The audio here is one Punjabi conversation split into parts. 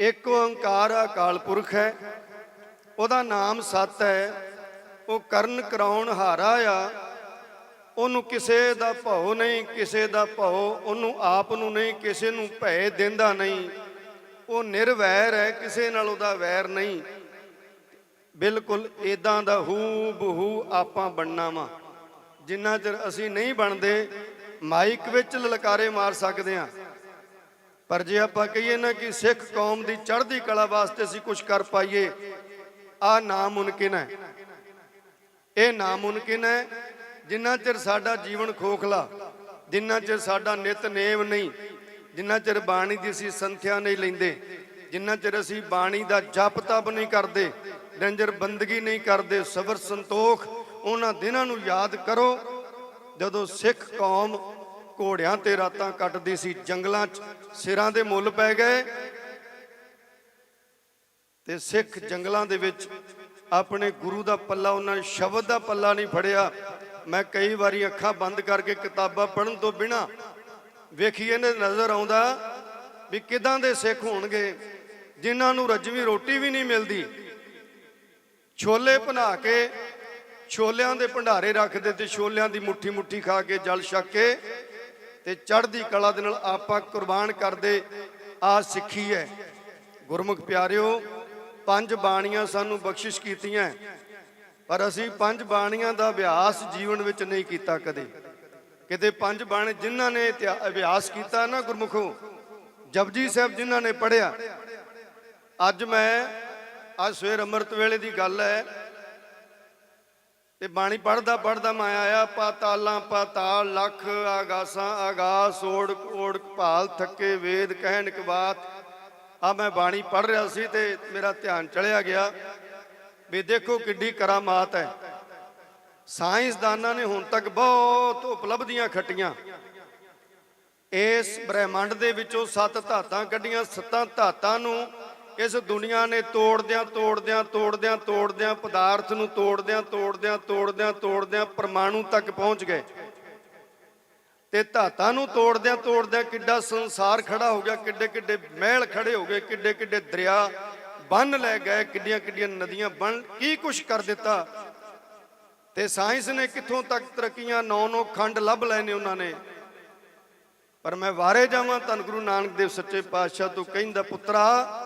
ਇੱਕ ਓੰਕਾਰ ਅਕਾਲ ਪੁਰਖ ਹੈ, ਉਹਦਾ ਨਾਮ ਸਤ ਹੈ, ਉਹ ਕਰਨ ਕਰਾਉਣ ਹਾਰਾ ਆ, ਉਹਨੂੰ ਕਿਸੇ ਦਾ ਭਉ ਨਹੀਂ, ਕਿਸੇ ਦਾ ਭਉ ਉਹਨੂੰ ਆਪ ਨੂੰ ਨਹੀਂ, ਕਿਸੇ ਨੂੰ ਭੈ ਦਿੰਦਾ ਨਹੀਂ, ਉਹ ਨਿਰਵੈਰ ਹੈ, ਕਿਸੇ ਨਾਲ ਉਹਦਾ ਵੈਰ ਨਹੀਂ। ਬਿਲਕੁਲ ਇਦਾਂ ਦਾ ਹੂ ਬਹੂ ਆਪਾਂ ਬਣਨਾ ਵਾ। ਜਿੰਨਾ ਚਿਰ ਅਸੀਂ ਨਹੀਂ ਬਣਦੇ, ਮਾਈਕ ਵਿੱਚ ਲਲਕਾਰੇ ਮਾਰ ਸਕਦੇ ਆ ਪਰ ਜੇ ਆਪਾਂ ਕਹੀਏ ਨਾ ਕਿ ਸਿੱਖ ਕੌਮ ਦੀ ਚੜ੍ਹਦੀ ਕਲਾ ਵਾਸਤੇ ਅਸੀਂ ਕੁਝ ਕਰ ਪਾਈਏ, ਆ ਨਾਮੁਮਕਿਨ ਹੈ। ਇਹ ਨਾਮੁਮਕਿਨ ਹੈ ਜਿੰਨਾ ਚਿਰ ਸਾਡਾ ਜੀਵਨ ਖੋਖਲਾ, ਜਿੰਨਾ ਚਿਰ ਸਾਡਾ ਨਿਤਨੇਮ ਨਹੀਂ, ਜਿੰਨਾ ਚਿਰ ਬਾਣੀ ਦੀ ਅਸੀਂ ਸੰਥਿਆ ਨਹੀਂ ਲੈਂਦੇ, ਜਿੰਨਾ ਚਿਰ ਅਸੀਂ ਬਾਣੀ ਦਾ ਜਪ ਤਪ ਨਹੀਂ ਕਰਦੇ ਨਿਰੰਜਰ ਬੰਦਗੀ ਨਹੀਂ ਕਰਦੇ, ਸਬਰ ਸੰਤੋਖ, ਉਹਨਾਂ ਦਿਨਾਂ ਨੂੰ ਯਾਦ ਕਰੋ ਜਦੋਂ ਸਿੱਖ ਕੌਮ ਘੋੜਿਆਂ ਤੇ ਰਾਤਾਂ ਕੱਟਦੀ ਸੀ, ਜੰਗਲਾਂ 'ਚ ਸਿਰਾਂ ਦੇ ਮੁੱਲ ਪੈ ਗਏ ਤੇ ਸਿੱਖ ਜੰਗਲਾਂ ਦੇ ਵਿੱਚ ਆਪਣੇ ਗੁਰੂ ਦਾ ਪੱਲਾ, ਉਹਨਾਂ ਨੇ ਸ਼ਬਦ ਦਾ ਪੱਲਾ ਨਹੀਂ ਫੜਿਆ। ਮੈਂ ਕਈ ਵਾਰੀ ਅੱਖਾਂ ਬੰਦ ਕਰਕੇ ਕਿਤਾਬਾਂ ਪੜ੍ਹਨ ਤੋਂ ਬਿਨਾ ਵੇਖੀਏ ਨੇ ਨਜ਼ਰ ਆਉਂਦਾ ਵੀ ਕਿਦਾਂ ਦੇ ਸਿੱਖ ਹੋਣਗੇ, ਜਿਨ੍ਹਾਂ ਨੂੰ ਰੱਜਵੀਂ ਰੋਟੀ ਵੀ ਨਹੀਂ ਮਿਲਦੀ। ਛੋਲੇ ਬਣਾ ਕੇ ਛੋਲਿਆਂ ਦੇ ਭੰਡਾਰੇ ਰੱਖਦੇ ਤੇ ਛੋਲਿਆਂ ਦੀ ਮੁੱਠੀ ਮੁੱਠੀ ਖਾ ਕੇ ਜਲ ਛੱਕ ਕੇ ਤੇ ਚੜ੍ਹਦੀ ਕਲਾ ਦੇ ਨਾਲ ਆਪਾਂ ਕੁਰਬਾਨ ਕਰਦੇ ਆ ਸਿੱਖੀ ਹੈ। ਗੁਰਮੁਖ ਪਿਆਰਿਓ, ਪੰਜ ਬਾਣੀਆਂ ਸਾਨੂੰ ਬਖਸ਼ਿਸ਼ ਕੀਤੀਆਂ ਪਰ ਅਸੀਂ ਪੰਜ ਬਾਣੀਆਂ ਦਾ ਅਭਿਆਸ ਜੀਵਨ ਵਿੱਚ ਨਹੀਂ ਕੀਤਾ ਕਦੇ। ਕਿਤੇ ਪੰਜ ਬਾਣੀ ਜਿਨ੍ਹਾਂ ਨੇ ਇਤਿਹਾ- ਅਭਿਆਸ ਕੀਤਾ ਨਾ ਗੁਰਮੁਖੋ, ਜਪਜੀ ਸਾਹਿਬ ਜਿਨ੍ਹਾਂ ਨੇ ਪੜਿਆ ਅੱਜ ਮੈਂ, ਅੱਜ ਸਵੇਰ ਅੰਮ੍ਰਿਤ ਵੇਲੇ ਦੀ ਗੱਲ ਹੈ ਤੇ ਬਾਣੀ ਪੜਦਾ ਪੜਦਾ ਮੈਂ ਆਇਆ, ਪਾਤਾਲਾਂ ਪਾਤਾਲ, ਲੱਖ ਆਗਾਸਾਂ ਆਗਾਸ, ਓੜ ਓੜ ਭਾਲ ਥੱਕੇ, ਵੇਦ ਕਹਿਣ ਕ ਬਾਤ ਆ ਮੈਂ ਬਾਣੀ ਪੜ ਰਿਹਾ ਸੀ ਤੇ ਮੇਰਾ ਧਿਆਨ ਚਲਿਆ ਗਿਆ ਵੀ ਦੇਖੋ ਕਿੱਡੀ ਕਰਾਮਾਤ ਹੈ। ਸਾਇੰਸਦਾਨਾਂ ਨੇ ਹੁਣ ਤੱਕ ਬਹੁਤ ਉਪਲਬਧੀਆਂ ਖੱਟੀਆਂ। ਇਸ ਬ੍ਰਹਿਮੰਡ ਦੇ ਵਿੱਚੋਂ ਸੱਤ ਧਾਤਾਂ ਕੱਢੀਆਂ, ਸੱਤਾਂ ਧਾਤਾਂ ਨੂੰ ਇਸ ਦੁਨੀਆ ਨੇ ਤੋੜਦਿਆਂ ਤੋੜਦਿਆਂ ਤੋੜਦਿਆਂ ਤੋੜਦਿਆਂ, ਪਦਾਰਥ ਨੂੰ ਤੋੜਦਿਆਂ ਤੋੜਦਿਆਂ ਤੋੜਦਿਆਂ ਤੋੜਦਿਆਂ ਪਰਮਾਣੂ ਤੱਕ ਪਹੁੰਚ ਗਏ। ਤੇ ਧਾਤਾਂ ਨੂੰ ਤੋੜਦਿਆਂ ਤੋੜਦਿਆਂ ਕਿੱਡਾ ਸੰਸਾਰ ਖੜਾ ਹੋ ਗਿਆ, ਕਿੱਡੇ ਕਿੱਡੇ ਮਹਿਲ ਖੜੇ ਹੋ ਗਏ, ਕਿੱਡੇ ਕਿੱਡੇ ਦਰਿਆ ਬੰਨ ਲੈ ਗਏ, ਕਿੱਡੀਆਂ ਕਿੱਡੀਆਂ ਨਦੀਆਂ ਬਣ ਕੀ ਕੁਛ ਕਰ ਦਿੱਤਾ? ਤੇ ਸਾਇੰਸ ਨੇ ਕਿੱਥੋਂ ਤੱਕ ਤਰੱਕੀਆਂ? ਨੌ ਨੌ ਖੰਡ ਲੱਭ ਲਏ ਨੇ ਉਹਨਾਂ ਨੇ। ਪਰ ਮੈਂ ਵਾਰੇ ਜਾਵਾਂ, ਧੰਨ ਗੁਰੂ ਨਾਨਕ ਦੇਵ ਸੱਚੇ ਪਾਤਸ਼ਾਹ ਤੋਂ ਕਹਿੰਦਾ, ਪੁੱਤਰਾ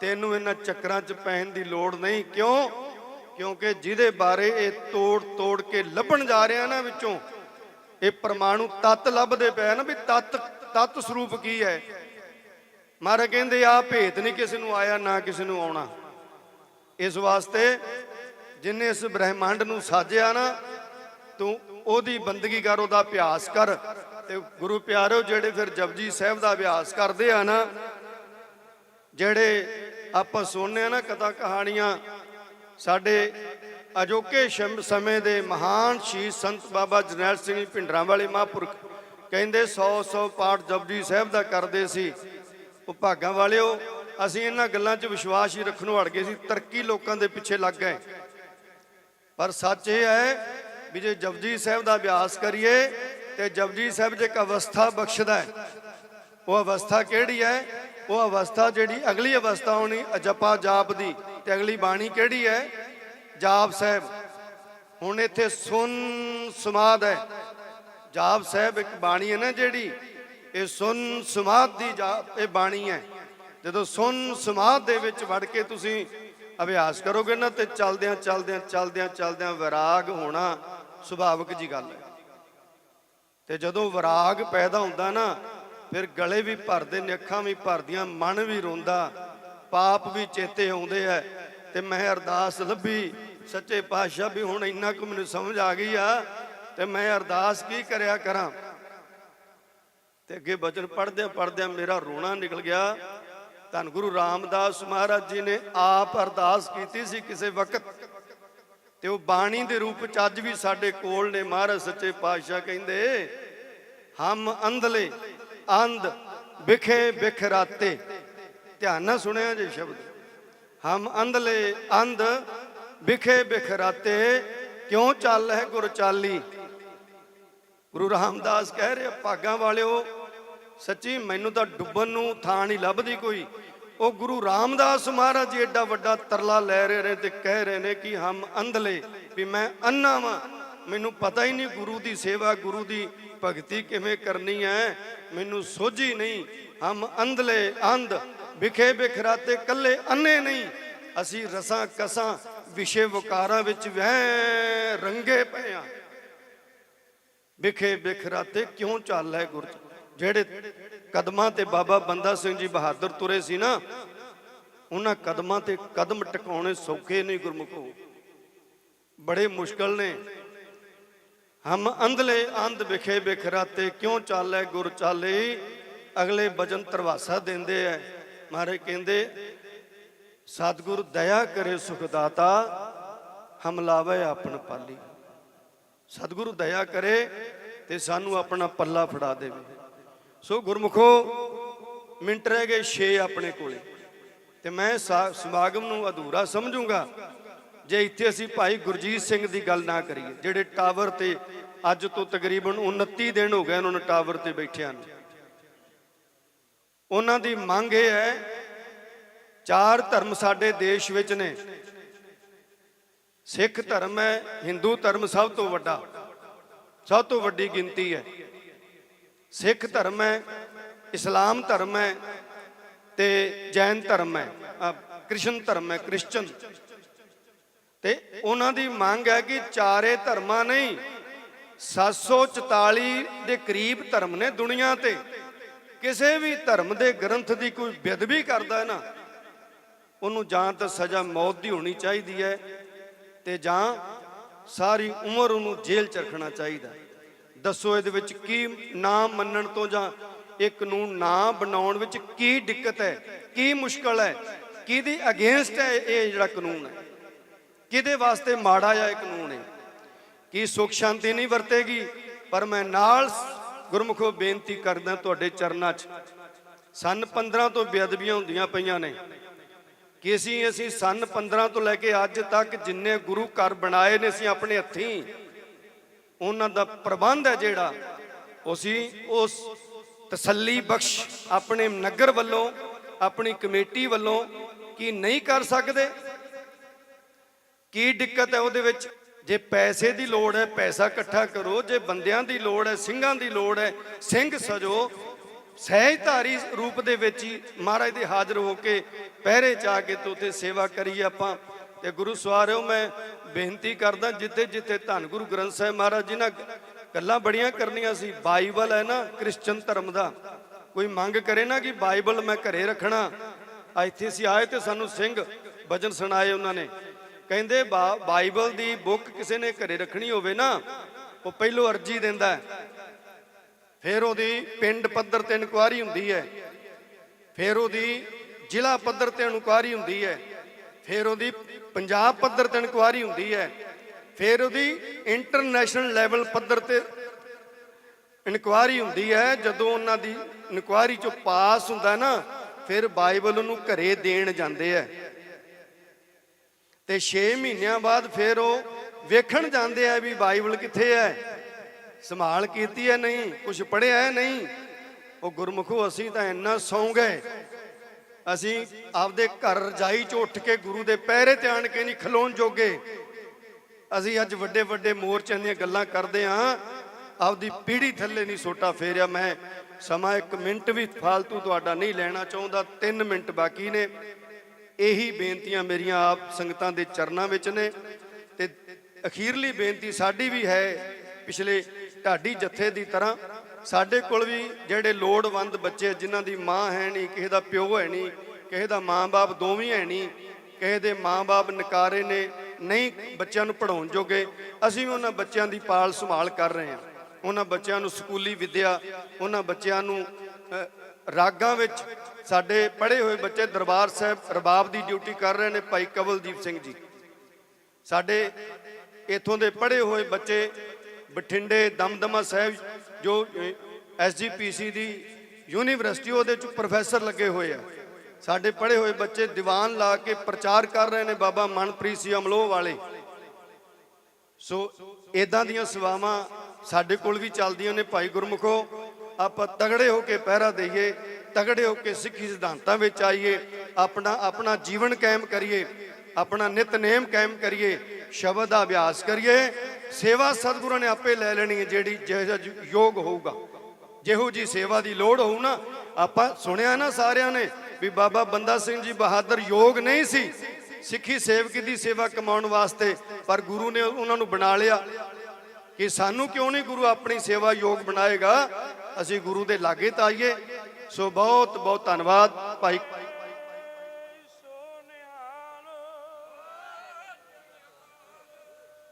ਤੈਨੂੰ ਇਹਨਾਂ ਚੱਕਰਾਂ 'ਚ ਪੈਣ ਦੀ ਲੋੜ ਨਹੀਂ। ਕਿਉਂ? ਕਿਉਂਕਿ ਜਿਹਦੇ ਬਾਰੇ ਇਹ ਤੋੜ ਤੋੜ ਕੇ ਲੱਭਣ ਜਾ ਰਿਹਾ ਨਾ ਵਿੱਚੋਂ, ਇਹ ਪਰਮਾਣੂ ਤੱਤ ਲੱਭਦੇ ਪਏ ਨਾ ਵੀ ਤੱਤ ਤੱਤ ਸਰੂਪ ਕੀ ਹੈ। ਮਾਰੇ ਕਹਿੰਦੇ, ਆ ਭੇਤ ਨਹੀਂ ਕਿਸੇ ਨੂੰ ਆਇਆ, ਨਾ ਕਿਸੇ ਨੂੰ ਆਉਣਾ। ਇਸ ਵਾਸਤੇ ਜਿਨੇ ਇਸ ਬ੍ਰਹਿਮੰਡ ਨੂੰ ਸਾਜਿਆ ਨਾ, ਤੂੰ ਉਹਦੀ ਬੰਦਗੀ ਕਰ, ਉਹਦਾ ਅਭਿਆਸ ਕਰ ਤੇ ਗੁਰੂ ਪਿਆਰਿਓ ਜਿਹੜੇ ਫਿਰ ਜਪਜੀ ਸਾਹਿਬ ਦਾ ਅਭਿਆਸ ਕਰਦੇ ਆ ਨਾ, ਜਿਹੜੇ ਆਪਾਂ ਸੁਣਨੇ ਆ ਨਾ ਕਥਾ ਕਹਾਣੀਆਂ। ਸਾਡੇ ਅਜੋਕੇ ਸ਼ਮ- ਸਮੇਂ ਦੇ ਮਹਾਨ ਸ਼ਹੀਦ ਸੰਤ ਬਾਬਾ ਜਰਨੈਲ ਸਿੰਘ ਭਿੰਡਰਾਂ ਵਾਲੇ ਮਹਾਂਪੁਰਖ ਕਹਿੰਦੇ 100 100 ਪਾਠ ਜਪਜੀ ਸਾਹਿਬ ਦਾ ਕਰਦੇ ਸੀ। ਉਹ ਭਾਗਾਂ ਵਾਲਿਓ, ਅਸੀਂ ਇਹਨਾਂ ਗੱਲਾਂ 'ਚ ਵਿਸ਼ਵਾਸ ਹੀ ਰੱਖਣੋਂ ਹਟ ਗਏ ਸੀ। ਤਰੱਕੀ ਲੋਕਾਂ ਦੇ ਪਿੱਛੇ ਲੱਗ ਗਏ। ਪਰ ਸੱਚ ਇਹ ਹੈ ਵੀ ਜੇ ਜਪਜੀ ਸਾਹਿਬ ਦਾ ਅਭਿਆਸ ਕਰੀਏ, ਤੇ ਜਪਜੀ ਸਾਹਿਬ ਜੇ ਇੱਕ ਅਵਸਥਾ ਬਖਸ਼ਦਾ ਹੈ। ਉਹ ਅਵਸਥਾ ਕਿਹੜੀ ਹੈ? ਉਹ ਅਵਸਥਾ ਜਿਹੜੀ, ਅਗਲੀ ਅਵਸਥਾ ਹੋਣੀ ਅਜਪਾ ਜਾਪ ਦੀ ਤੇ ਅਗਲੀ ਬਾਣੀ ਕਿਹੜੀ ਹੈ? ਜਾਪ ਸਾਹਿਬ। ਹੁਣ ਇੱਥੇ ਸੁਨ ਸਮਾਦ ਹੈ। ਜਾਪ ਸਾਹਿਬ ਇੱਕ ਬਾਣੀ ਹੈ ਨਾ ਜਿਹੜੀ, ਇਹ ਸੁਨ ਸਮਾਦ ਦੀ ਜਾਪ, ਇਹ ਬਾਣੀ ਹੈ। ਜਦੋਂ ਸੁਨ ਸਮਾਦ ਦੇ ਵਿੱਚ ਵੜ ਕੇ ਤੁਸੀਂ ਅਭਿਆਸ ਕਰੋਗੇ ਨਾ ਤੇ ਚਲਦਿਆਂ ਚਲਦਿਆਂ ਚਲਦਿਆਂ ਚਲਦਿਆਂ ਵਿਰਾਗ ਹੋਣਾ ਸੁਭਾਵਿਕ ਜੀ ਗੱਲ ਹੈ। ਤੇ ਜਦੋਂ ਵਿਰਾਗ ਪੈਦਾ ਹੁੰਦਾ ਨਾ ਫਿਰ ਗਲੇ ਵੀ ਭਰਦੇ ਨੇ ਅੱਖਾਂ ਵੀ ਭਰਦੀਆਂ, ਮਨ ਵੀ ਰੋਂਦਾ। ਪਾਪ ਵੀ ਚੇਤੇ ਆਉਂਦੇ ਐ ਤੇ ਮੈਂ ਅਰਦਾਸ ਲੱਭੀ, ਸੱਚੇ ਪਾਤਸ਼ਾਹ ਵੀ ਹੁਣ ਇੰਨਾ ਕੁ ਮੈਨੂੰ ਸਮਝ ਆ ਗਈ ਆ। ਤੇ ਮੈਂ ਅਰਦਾਸ ਕੀ ਕਰਿਆ ਕਰਾਂ? ਤੇ ਅੱਗੇ ਬਚਨ ਪੜਦਿਆਂ ਪੜਦਿਆਂ ਮੇਰਾ ਰੋਣਾ ਨਿਕਲ ਗਿਆ। ਧੰਨ ਗੁਰੂ ਰਾਮਦਾਸ ਮਹਾਰਾਜ ਜੀ ਨੇ ਆਪ ਅਰਦਾਸ ਕੀਤੀ ਸੀ ਕਿਸੇ ਵਕਤ। ਤੇ ਉਹ ਬਾਣੀ ਦੇ ਰੂਪ ਚ ਅੱਜ ਵੀ ਸਾਡੇ ਕੋਲ ਨੇ। ਮਹਾਰਾਜ ਸੱਚੇ ਪਾਤਸ਼ਾਹ ਕਹਿੰਦੇ, ਹਮ ਅੰਧਲੇ ਅੰਧ ਵਿਖੇ ਬਿਖਰਾਤੇ। ਧਿਆਨ ਨਾਲ ਸੁਣਿਆ ਜੇ ਸ਼ਬਦ। ਹਮ ਅੰਧਲੇ ਅੰਧ ਵਿਖੇ ਬਿਖਰਾਤੇ। ਕਿਉਂ ਚੱਲ ਹੈ ਗੁਰ ਚਾਲੀ ਗੁਰੂ ਰਾਮਦਾਸ ਕਹਿ ਰਹੇ ਆ, ਭਾਗਾਂ ਵਾਲਿਓ ਸੱਚੀ ਮੈਨੂੰ ਤਾਂ ਡੁੱਬਣ ਨੂੰ ਥਾਂ ਨਹੀਂ ਲੱਭਦੀ ਕੋਈ। ਉਹ ਗੁਰੂ ਰਾਮਦਾਸ ਮਹਾਰਾਜ ਜੀ ਐਡਾ ਵੱਡਾ ਤਰਲਾ ਲੈ ਰਹੇ ਨੇ ਤੇ ਕਹਿ ਰਹੇ ਨੇ ਕਿ ਹਮ ਅੰਧਲੇ ਵੀ ਮੈਂ ਅੰਨਾ ਵਾਂ। ਮੈਨੂੰ ਪਤਾ ਹੀ ਨਹੀਂ ਗੁਰੂ ਦੀ ਸੇਵਾ, ਗੁਰੂ ਦੀ ਭਗਤੀ ਕਿਵੇਂ ਕਰਨੀ ਹੈ। ਮੈਨੂੰ ਸੋਝੀ ਨਹੀਂ। ਹਮ ਅੰਧਲੇ ਅੰਧ, ਵਿਖੇ ਬਿਖਰਾਤੇ ਕੱਲੇ ਅੰਨੇ ਨਹੀਂ। ਅਸੀਂ ਰਸਾਂ ਕਸਾਂ, ਵਿਸ਼ੇ ਵਕਾਰਾਂ ਵਿੱਚ ਵਹਿ ਰੰਗੇ ਪਏ ਆ ਵਿਖੇ ਬਿਖਰਾਤੇ ਕਿਉਂ ਚੱਲ ਹੈ ਗੁਰ ਜਿਹੜੇ ਕਦਮਾਂ ਤੇ ਬਾਬਾ ਬੰਦਾ ਸਿੰਘ ਜੀ ਬਹਾਦਰ ਤੁਰੇ ਸੀ ਨਾ, ਉਹਨਾਂ ਕਦਮਾਂ ਤੇ ਕਦਮ ਟਿਕਾਉਣੇ ਸੌਖੇ ਨਹੀਂ ਗੁਰਮੁਖੋ। ਬੜੇ ਮੁਸ਼ਕਲ ਨੇ। ਹਮ ਅੰਧਲੇ ਅੰਧ ਵਿਖੇ ਬਿਖਰਾਤੇ ਕਿਉਂ ਚਾਲੇ ਗੁਰ ਚਾਲੇ? ਅਗਲੇ ਭਜਨ ਤਰਵਾਸਾ ਦਿੰਦੇ ਐ। ਮਹਾਰਾਜ ਕਹਿੰਦੇ, ਸਤਿਗੁਰ ਦਇਆ ਕਰੇ ਸੁਖ ਦਾਤਾ ਹਮ ਲਾਵੇ ਆਪਣ ਪਾਲੀ। ਸਤਿਗੁਰੂ ਦਇਆ ਕਰੇ ਤੇ ਸਾਨੂੰ ਆਪਣਾ ਪੱਲਾ ਫੜਾ ਦੇਵੇ। ਸੋ ਗੁਰਮੁਖੋ, ਮਿੰਟ ਰਹਿ ਗਏ 6 ਆਪਣੇ ਕੋਲੇ। ਤੇ ਮੈਂ ਸਾ- ਸਮਾਗਮ ਨੂੰ ਅਧੂਰਾ ਸਮਝੂਗਾ। ਜੇ ਇੱਥੇ ਅਸੀਂ ਭਾਈ ਗੁਰਜੀਤ ਸਿੰਘ ਦੀ ਗੱਲ ਨਾ ਕਰੀਏ, ਜਿਹੜੇ ਟਾਵਰ ਤੇ ਅੱਜ ਤੋਂ ਤਕਰੀਬਨ 29 ਦਿਨ ਹੋ ਗਏ ਉਹਨਾਂ ਨੂੰ ਟਾਵਰ ਤੇ ਬੈਠਿਆਂ ਨੂੰ। ਉਹਨਾਂ ਦੀ ਮੰਗ ਇਹ ਹੈ, ਚਾਰ ਧਰਮ ਸਾਡੇ ਦੇਸ਼ ਵਿੱਚ ਨੇ। ਸਿੱਖ ਧਰਮ ਹੈ, ਹਿੰਦੂ ਧਰਮ ਸਭ ਤੋਂ ਵੱਡਾ, ਸਭ ਤੋਂ ਵੱਡੀ ਗਿਣਤੀ ਹੈ। ਸਿੱਖ ਧਰਮ ਹੈ, ਇਸਲਾਮ ਧਰਮ ਹੈ ਤੇ ਜੈਨ ਧਰਮ ਹੈ ਕ੍ਰਿਸ਼ਨ ਧਰਮ ਹੈ, ਕ੍ਰਿਸਚਨ। ਤੇ ਉਹਨਾਂ ਦੀ ਮੰਗ ਹੈ ਕਿ ਚਾਰੇ ਧਰਮਾਂ ਨਹੀਂ 744 ਦੇ ਕਰੀਬ ਧਰਮ ਨੇ ਦੁਨੀਆ ਤੇ। ਕਿਸੇ ਵੀ ਧਰਮ ਦੇ ਗ੍ਰੰਥ ਦੀ ਕੋਈ ਬੇਅਦਬੀ ਕਰਦਾ ਹੈ ਨਾ, ਉਹਨੂੰ ਜਾਂ ਤਾਂ ਸਜ਼ਾ ਮੌਤ ਦੀ ਹੋਣੀ ਚਾਹੀਦੀ ਹੈ ਤੇ ਜਾਂ ਸਾਰੀ ਉਮਰ ਉਹਨੂੰ ਜੇਲ੍ਹ ਚ ਰੱਖਣਾ ਚਾਹੀਦਾ ਦੱਸੋ ਇਹਦੇ ਵਿੱਚ ਕੀ ਨਾ ਮੰਨਣ ਤੋਂ ਜਾਂ ਇਹ ਕਾਨੂੰਨ ਨਾ ਬਣਾਉਣ ਵਿੱਚ ਕੀ ਦਿੱਕਤ ਹੈ, ਕੀ ਮੁਸ਼ਕਲ ਹੈ, ਕਿਹਦੀ ਅਗੇਂਸਟ ਹੈ ਇਹ ਜਿਹੜਾ ਕਾਨੂੰਨ ਹੈ? ਕਿਹਦੇ ਵਾਸਤੇ ਮਾੜਾ ਜਾਂ ਇਹ ਕਾਨੂੰਨ ਹੈ ਕੀ ਸੁਖ ਸ਼ਾਂਤੀ ਨਹੀਂ ਵਰਤੇਗੀ? ਪਰ ਮੈਂ ਨਾਲ ਗੁਰਮੁਖੋ ਬੇਨਤੀ ਕਰਦਾ ਤੁਹਾਡੇ ਚਰਨਾਂ 'ਚ। ਸਨ 15 ਤੋਂ ਬੇਅਦਬੀਆਂ ਹੁੰਦੀਆਂ ਪਈਆਂ ਨੇ। ਕਿ ਅਸੀਂ ਅਸੀਂ ਸਨ 15 ਤੋਂ ਲੈ ਕੇ ਅੱਜ ਤੱਕ ਜਿੰਨੇ ਗੁਰੂ ਘਰ ਬਣਾਏ ਨੇ ਅਸੀਂ ਆਪਣੇ ਹੱਥੀਂ, ਉਹਨਾਂ ਦਾ ਪ੍ਰਬੰਧ ਹੈ ਜਿਹੜਾ ਅਸੀਂ ਉਸ ਤਸੱਲੀ ਬਖਸ਼ ਆਪਣੇ ਨਗਰ ਵੱਲੋਂ, ਆਪਣੀ ਕਮੇਟੀ ਵੱਲੋਂ ਕੀ ਨਹੀਂ ਕਰ ਸਕਦੇ? ਕੀ ਦਿੱਕਤ ਹੈ ਉਹਦੇ ਵਿੱਚ? ਜੇ ਪੈਸੇ ਦੀ ਲੋੜ ਹੈ, ਪੈਸਾ ਇਕੱਠਾ ਕਰੋ, ਜੇ ਬੰਦਿਆਂ ਦੀ ਲੋੜ ਹੈ, ਸਿੰਘਾਂ ਦੀ ਲੋੜ ਹੈ, ਸਿੰਘ ਸਜੋ ਸਹਿਜਧਾਰੀ ਰੂਪ ਦੇ ਵਿੱਚ ਹੀ ਮਹਾਰਾਜ ਦੇ ਹਾਜ਼ਰ ਹੋ ਕੇ ਪਹਿਰੇ ਜਾ ਕੇ ਤੇ ਉੱਥੇ ਸੇਵਾ ਕਰੀਏ ਆਪਾਂ। ਤੇ ਗੁਰੂ ਸਵਾਰਿਓ, ਮੈਂ ਬੇਨਤੀ ਕਰਦਾ, ਜਿੱਥੇ ਜਿੱਥੇ ਧੰਨ ਗੁਰੂ ਗ੍ਰੰਥ ਸਾਹਿਬ ਮਹਾਰਾਜ ਜੀ ਨਾਲ ਗੱਲਾਂ ਬੜੀਆਂ ਕਰਨੀਆਂ ਸੀ, ਬਾਈਬਲ ਹੈ ਨਾ, ਕ੍ਰਿਸਚਨ ਧਰਮ ਦਾ। ਕੋਈ ਮੰਗ ਕਰੇ ਨਾ ਕਿ ਬਾਈਬਲ ਮੈਂ ਘਰੇ ਰੱਖਣਾ। ਇੱਥੇ ਅਸੀਂ ਆਏ ਤੇ ਸਾਨੂੰ ਸਿੰਘ ਭਜਨ ਸੁਣਾਏ ਉਹਨਾਂ ਨੇ। ਕਹਿੰਦੇ ਬਾ- ਬਾਈਬਲ ਦੀ ਬੁੱਕ ਕਿਸੇ ਨੇ ਘਰੇ ਰੱਖਣੀ ਹੋਵੇ ਨਾ, ਉਹ ਪਹਿਲੋਂ ਅਰਜੀ ਦਿੰਦਾ ਫਿਰ ਉਹਦੀ ਪਿੰਡ ਪੱਧਰ ਤੇ ਇਨਕੁਆਰੀ ਹੁੰਦੀ ਹੈ। ਫਿਰ ਉਹਦੀ ਜ਼ਿਲ੍ਹਾ ਪੱਧਰ ਤੇ ਇਨਕੁਆਰੀ ਹੁੰਦੀ ਹੈ। ਫਿਰ ਉਹਦੀ ਪੰਜਾਬ ਪੱਧਰ ਤੇ ਇਨਕੁਆਰੀ ਹੁੰਦੀ ਹੈ। ਫਿਰ ਉਹਦੀ ਇੰਟਰਨੈਸ਼ਨਲ ਲੈਵਲ ਪੱਧਰ ਤੇ ਇਨਕੁਆਰੀ ਹੁੰਦੀ ਹੈ। ਜਦੋਂ ਉਹਨਾਂ ਦੀ ਇਨਕੁਆਰੀ ਚੋਂ ਪਾਸ ਹੁੰਦਾ ਨਾ, ਫਿਰ ਬਾਈਬਲ ਨੂੰ ਘਰੇ ਦੇਣ ਜਾਂਦੇ ਆ ਤੇ 6 ਮਹੀਨਿਆਂ ਬਾਅਦ ਫਿਰ ਉਹ ਵੇਖਣ ਜਾਂਦੇ ਆ ਵੀ ਬਾਈਬਲ ਕਿੱਥੇ ਹੈ ਸੰਭਾਲ ਕੀਤੀ ਹੈ ਨਹੀਂ ਕੁਝ ਪੜਿਆ ਹੈ ਨਹੀਂ। ਉਹ ਗੁਰਮੁਖੋ, ਅਸੀਂ ਤਾਂ ਇੰਨਾ ਸੌਂ ਗਏ। ਅਸੀਂ ਆਪਦੇ ਘਰ ਰਜਾਈ 'ਚ ਉੱਠ ਕੇ ਗੁਰੂ ਦੇ ਪਹਿਰੇ ਤੇ ਆਣ ਕੇ ਨਹੀਂ ਖਲੋਣ ਜੋਗੇ। ਅਸੀਂ ਅੱਜ ਵੱਡੇ ਵੱਡੇ ਮੋਰਚਿਆਂ ਦੀਆਂ ਗੱਲਾਂ ਕਰਦੇ ਹਾਂ ਆਪਦੀ ਪੀੜੀ ਥੱਲੇ ਨਹੀਂ ਸੋਟਾ ਫੇਰਿਆ। ਮੈਂ ਸਮਾਂ ਇੱਕ ਮਿੰਟ ਵੀ ਫਾਲਤੂ ਤੁਹਾਡਾ ਨਹੀਂ ਲੈਣਾ ਚਾਹੁੰਦਾ। 3 ਮਿੰਟ ਬਾਕੀ ਨੇ। ਇਹੀ ਬੇਨਤੀਆਂ ਮੇਰੀਆਂ ਆਪ ਸੰਗਤਾਂ ਦੇ ਚਰਨਾਂ ਵਿੱਚ ਨੇ ਤੇ ਅਖੀਰਲੀ ਬੇਨਤੀ ਸਾਡੀ ਵੀ ਹੈ ਪਿਛਲੇ ਢਾਡੀ ਜੱਥੇ ਦੀ ਤਰ੍ਹਾਂ ਸਾਡੇ ਕੋਲ ਵੀ ਜਿਹੜੇ ਲੋੜਵੰਦ ਬੱਚੇ ਜਿਨ੍ਹਾਂ ਦੀ ਮਾਂ ਹੈ ਨਹੀਂ, ਕਿਸੇ ਦਾ ਪਿਓ ਹੈ ਨਹੀਂ, ਕਿਸੇ ਦਾ ਮਾਂ-ਬਾਪ ਦੋਵੇਂ ਹੈ ਨਹੀਂ, ਕਿਸੇ ਦੇ ਮਾਂ-ਬਾਪ ਨਕਾਰੇ ਨੇ, ਨਹੀਂ ਬੱਚਿਆਂ ਨੂੰ ਪੜਾਉਣ ਜੋਗੇ, ਅਸੀਂ ਵੀ ਉਹਨਾਂ ਬੱਚਿਆਂ ਦੀ ਪਾਲ ਸੰਭਾਲ ਕਰ ਰਹੇ ਹਾਂ। ਉਹਨਾਂ ਬੱਚਿਆਂ ਨੂੰ ਸਕੂਲੀ ਵਿੱਦਿਆ, ਉਹਨਾਂ ਬੱਚਿਆਂ ਨੂੰ ਰਾਗਾਂ ਵਿੱਚ ਸਾਡੇ ਪੜ੍ਹੇ ਹੋਏ ਬੱਚੇ ਦਰਬਾਰ ਸਾਹਿਬ ਰਬਾਬ ਦੀ ਡਿਊਟੀ ਕਰ ਰਹੇ ਨੇ ਭਾਈ ਕਵਲਦੀਪ ਸਿੰਘ ਜੀ। ਸਾਡੇ ਇਥੋਂ ਦੇ ਪੜ੍ਹੇ ਹੋਏ ਬੱਚੇ ਬਠਿੰਡੇ ਦਮਦਮਾ ਸਾਹਿਬ ਜੋ ਐਸਜੀਪੀਸੀ ਦੀ ਯੂਨੀਵਰਸਿਟੀ, ਉਹਦੇ ਚ ਪ੍ਰੋਫੈਸਰ ਲੱਗੇ ਹੋਏ ਆ। ਸਾਡੇ ਪੜ੍ਹੇ ਹੋਏ ਬੱਚੇ ਦੀਵਾਨ ਲਾ ਕੇ ਪ੍ਰਚਾਰ ਕਰ ਰਹੇ ਨੇ ਬਾਬਾ ਮਨਪ੍ਰੀਤ ਸਿੰਘ ਅਮਲੋਹ ਵਾਲੇ। ਸੋ ਇਦਾਂ ਦੀਆਂ ਸੇਵਾਵਾਂ ਸਾਡੇ ਕੋਲ ਵੀ ਚੱਲਦੀਆਂ ਨੇ ਭਾਈ ਗੁਰਮੁਖੋ। ਆਪਾਂ ਤਗੜੇ ਹੋ ਕੇ ਪਹਿਰਾ ਦਈਏ, ਤਗੜੇ ਹੋ ਕੇ ਸਿੱਖੀ ਸਿਧਾਂਤਾਂ ਵਿੱਚ ਆਈਏ, ਆਪਣਾ ਆਪਣਾ ਜੀਵਨ ਕਾਇਮ ਕਰੀਏ, ਆਪਣਾ ਨਿਤਨੇਮ ਕਾਇਮ ਕਰੀਏ, ਸ਼ਬਦ ਦਾ ਅਭਿਆਸ ਕਰੀਏ, ਸੇਵਾ ਸਤਿਗੁਰਾਂ ਨੇ ਆਪੇ ਲੈ ਲੈਣੀ ਹੈ ਜਿਹੜੀ ਜਿਹੋ ਯੋਗ ਹੋਊਗਾ। ਜਿਹੋ ਜੀ ਸੇਵਾ ਦੀ ਲੋੜ ਹੋਊ ਨਾ, ਆਪਾਂ ਸੁਣਿਆ ਨਾ ਸਾਰਿਆਂ ਨੇ ਵੀ ਬਾਬਾ ਬੰਦਾ ਸਿੰਘ ਜੀ ਬਹਾਦਰ ਯੋਗ ਨਹੀਂ ਸੀ। ਸਿੱਖੀ ਸੇਵਕੀ ਦੀ ਸੇਵਾ ਕਮਾਉਣ ਵਾਸਤੇ ਪਰ ਗੁਰੂ ਨੇ ਉਹਨਾਂ ਨੂੰ ਬਣਾ ਲਿਆ ਕਿ ਸਾਨੂੰ ਕਿਉਂ ਨਹੀਂ ਗੁਰੂ ਆਪਣੀ ਸੇਵਾ ਯੋਗ ਬਣਾਏਗਾ? ਅਸੀਂ ਗੁਰੂ ਦੇ ਲਾਗੇ ਤਾਂ ਆਈਏ। ਸੋ ਬਹੁਤ ਬਹੁਤ ਧੰਨਵਾਦ ਭਾਈ।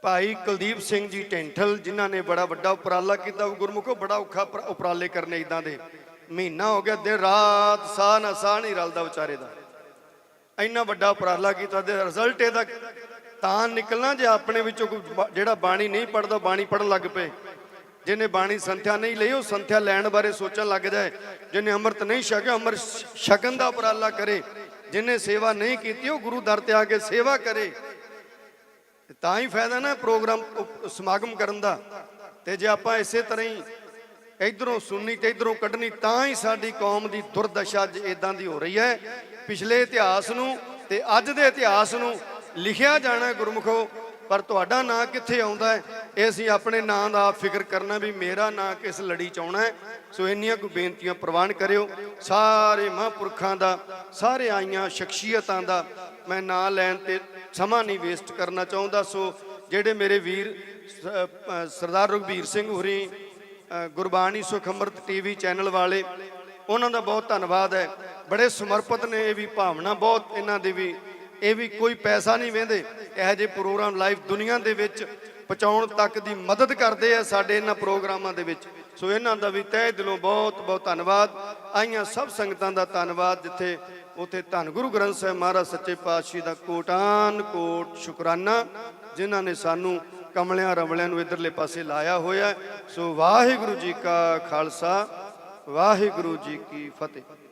ਭਾਈ ਕੁਲਦੀਪ ਸਿੰਘ ਜੀ ਟੈਂਠਲ ਜਿਨ੍ਹਾਂ ਨੇ ਬੜਾ ਵੱਡਾ ਉਪਰਾਲਾ ਕੀਤਾ। ਗੁਰਮੁਖੋ ਬੜਾ ਔਖਾ ਉਪਰਾਲੇ ਕਰਨੇ ਇਦਾਂ ਦੇ। ਮਹੀਨਾ ਹੋ ਗਿਆ, ਦਿਨ ਰਾਤ ਸਾਹ ਨਾ ਸਾਹ ਨਹੀਂ ਰਲਦਾ ਵਿਚਾਰੇ ਦਾ। ਇੰਨਾ ਵੱਡਾ ਉਪਰਾਲਾ ਕੀਤਾ ਤੇ ਰਿਜ਼ਲਟ ਇਹਦਾ ਤਾਂ ਨਿਕਲਣਾ ਜੇ ਆਪਣੇ ਵਿੱਚੋਂ ਜਿਹੜਾ ਬਾਣੀ ਨਹੀਂ ਪੜਦਾ ਬਾਣੀ ਪੜਨ ਲੱਗ ਪਏ। ਜਿਹਨੇ ਬਾਣੀ ਸੰਥਿਆ ਨਹੀਂ ਲਈ, ਉਹ ਸੰਥਿਆ ਲੈਣ ਬਾਰੇ ਸੋਚਣ ਲੱਗ ਜਾਏ। ਜਿਹਨੇ ਅੰਮ੍ਰਿਤ ਨਹੀਂ ਛਕਿਆ ਅੰਮ੍ਰਿਤ ਛਕਣ ਦਾ ਉਪਰਾਲਾ ਕਰੇ। ਜਿਹਨੇ ਸੇਵਾ ਨਹੀਂ ਕੀਤੀ, ਉਹ ਗੁਰੂ ਦਰ ਤੇ ਆ ਕੇ ਸੇਵਾ ਕਰੇ। ਤਾਂ ਹੀ ਫਾਇਦਾ ਨਾ ਪ੍ਰੋਗਰਾਮ ਸਮਾਗਮ ਕਰਨ ਦਾ। ਤੇ ਜੇ ਆਪਾਂ ਇਸੇ ਤਰ੍ਹਾਂ ਹੀ ਇਧਰੋਂ ਸੁਣਨੀ ਤੇ ਇਧਰੋਂ ਕੱਢਣੀ, ਤਾਂ ਹੀ ਸਾਡੀ ਕੌਮ ਦੀ ਦੁਰਦਸ਼ਾ ਅੱਜ ਇਦਾਂ ਦੀ ਹੋ ਰਹੀ ਹੈ। ਪਿਛਲੇ ਇਤਿਹਾਸ ਨੂੰ ਤੇ ਅੱਜ ਦੇ ਇਤਿਹਾਸ ਨੂੰ ਲਿਖਿਆ ਜਾਣਾ ਹੈ ਗੁਰਮੁਖੋ। ਪਰ ਤੁਹਾਡਾ ਨਾਂ ਕਿੱਥੇ ਆਉਂਦਾ ਹੈ? ਇਹ ਅਸੀਂ ਆਪਣੇ ਨਾਂ ਦਾ ਫਿਕਰ ਕਰਨਾ ਵੀ ਮੇਰਾ ਨਾਂ ਕਿਸ ਲੜੀ ਚ ਆਉਣਾ ਹੈ? ਸੋ ਇੰਨੀਆਂ ਕੁ ਬੇਨਤੀਆਂ ਪ੍ਰਵਾਨ ਕਰਿਓ। ਸਾਰੇ ਮਹਾਂਪੁਰਖਾਂ ਦਾ, ਸਾਰੇ ਆਈਆਂ ਸ਼ਖਸੀਅਤਾਂ ਦਾ ਮੈਂ ਨਾਂ ਲੈਣ ਤੇ ਸਮਾਂ ਨਹੀਂ ਵੇਸਟ ਕਰਨਾ ਚਾਹੁੰਦਾ। ਸੋ ਜਿਹੜੇ ਮੇਰੇ ਵੀਰ ਸਰਦਾਰ ਰਘਬੀਰ ਸਿੰਘ ਹੁਰੀ ਗੁਰਬਾਣੀ ਸੁਖ ਅੰਮ੍ਰਿਤ ਟੀਵੀ ਚੈਨਲ ਵਾਲੇ, ਉਹਨਾਂ ਦਾ ਬਹੁਤ ਧੰਨਵਾਦ ਹੈ। ਬੜੇ ਸਮਰਪਿਤ ਨੇ ਇਹ ਵੀ ਭਾਵਨਾ ਬਹੁਤ ਇਹਨਾਂ ਦੀ ਵੀ। ਇਹ ਵੀ ਕੋਈ ਪੈਸਾ ਨਹੀਂ ਵੇਂਦੇ। ਇਹੋ ਜਿਹੇ ਪ੍ਰੋਗਰਾਮ ਲਾਈਵ ਦੁਨੀਆ ਦੇ ਵਿੱਚ ਪਹੁੰਚਾਉਣ ਤੱਕ ਦੀ ਮਦਦ ਕਰਦੇ ਆ ਸਾਡੇ ਇਹਨਾਂ ਪ੍ਰੋਗਰਾਮਾਂ ਦੇ ਵਿੱਚ। ਸੋ ਇਹਨਾਂ ਦਾ ਵੀ ਤਹਿ ਦਿਲੋਂ ਬਹੁਤ ਬਹੁਤ ਧੰਨਵਾਦ। ਆਈਆਂ ਸਭ ਸੰਗਤਾਂ ਦਾ ਧੰਨਵਾਦ, ਜਿੱਥੇ ਉਥੇ ਧੰਨ ਗੁਰੂ ਗ੍ਰੰਥ ਸਾਹਿਬ ਮਹਾਰਾਜ ਸੱਚੇ ਪਾਤਸ਼ਾਹ ਦਾ ਕੋਟਾਨ ਕੋਟ ਸ਼ੁਕਰਾਨਾ, ਜਿਨ੍ਹਾਂ ਨੇ ਸਾਨੂੰ ਕਮਲਿਆਂ ਰਵਲਿਆਂ ਨੂੰ ਇਧਰਲੇ ਪਾਸੇ ਲਾਇਆ ਹੋਇਆ ਸੋ ਵਾਹਿਗੁਰੂ ਜੀ ਕਾ ਖਾਲਸਾ, ਵਾਹਿਗੁਰੂ ਜੀ ਕੀ ਫਤਿਹ।